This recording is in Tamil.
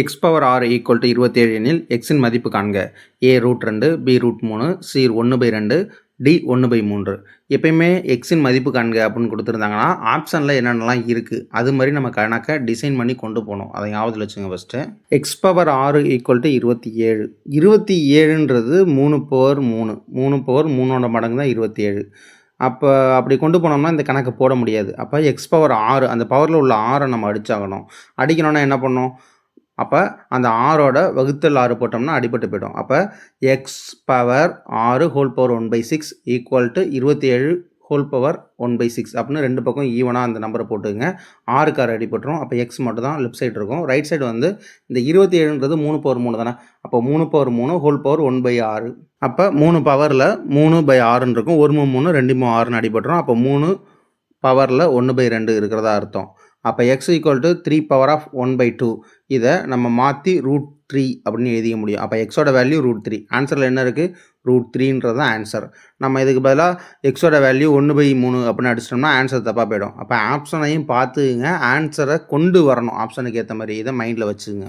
எக்ஸ் பவர் ஆறு ஈக்குவல் டு இருபத்தேழு எனில் எக்ஸின் மதிப்பு காண்க. ஏ ரூட் ரெண்டு பி ரூட் மூணு சி ஒன்று பை ரெண்டு டி ஒன்று பை மூன்று. எப்பயுமே எக்ஸின் மதிப்பு காண்க அப்படின்னு கொடுத்துருந்தாங்கன்னா ஆப்ஷனில் என்னென்னலாம் இருக்குது அது மாதிரி நம்ம கணக்கை டிசைன் பண்ணி கொண்டு போகணும். அதை ஞாபகத்தில் வச்சுங்க ஃபஸ்ட்டு எக்ஸ் பவர் ஆறு ஈக்குவல் டு இருபத்தி ஏழு இருபத்தி ஏழுன்றது மூணு பவர் மூணு. மூணு பவர் மூணோட மடங்கு தான் இருபத்தி ஏழு அப்போ அப்படி கொண்டு போனோம்னா இந்த கணக்கு போட முடியாது. அப்போ எக்ஸ் பவர் ஆறு அந்த பவரில் உள்ள ஆறை நம்ம அடிச்சாகணும். அடிக்கணும்னா என்ன பண்ணோம் அப்போ அந்த ஆறோட வகுத்தல் ஆறு போட்டோம்னா அடிபட்டு போயிடும். அப்போ எக்ஸ் பவர் ஆறு whole power one by six equal to இருபத்தி ஏழு whole power one by six அப்படின்னு ரெண்டு பக்கம் ஈவனாக அந்த நம்பரை போட்டுங்க ஆறுக்கு ஆறு அடிபட்டுரும். அப்போ எக்ஸ் மட்டும் தான் லெஃப்ட் சைடு இருக்கும். ரைட் சைடு வந்து இந்த இருபத்தி ஏழுன்றது மூணு பவர் மூணு தானே? அப்போ மூணு பவர் மூணு ஹோல் பவர் ஒன் பை ஆறு. அப்போ மூணு பவரில் மூணு பை ஆறுன்னு இருக்கும். ஒரு மூணு மூணு ரெண்டு மூணு ஆறுன்னு அடிபட்டுரும். அப்போ மூணு பவரில் ஒன்று பை ரெண்டு இருக்கிறதா அர்த்தம். அப்போ x equal to three power of one by two இதை நம்ம மாற்றி ரூட் த்ரீ அப்படின்னு எழுதிக்க முடியும். அப்போ எக்ஸோட வேல்யூ ரூட் த்ரீ ஆன்சரில் என்ன இருக்குது ரூட் த்ரீன்றது தான் ஆன்சர் நம்ம இதுக்கு பதிலாக எக்ஸோட வேல்யூ ஒன்று பை மூணு அப்படின்னு அடிச்சிட்டோம்னா ஆன்சர் தப்பாக போயிடும். அப்போ ஆப்ஷனையும் பார்த்துங்க ஆன்சரை கொண்டு வரணும். ஆப்ஷனுக்கு ஏற்ற மாதிரி. இதை மைண்டில் வச்சுங்க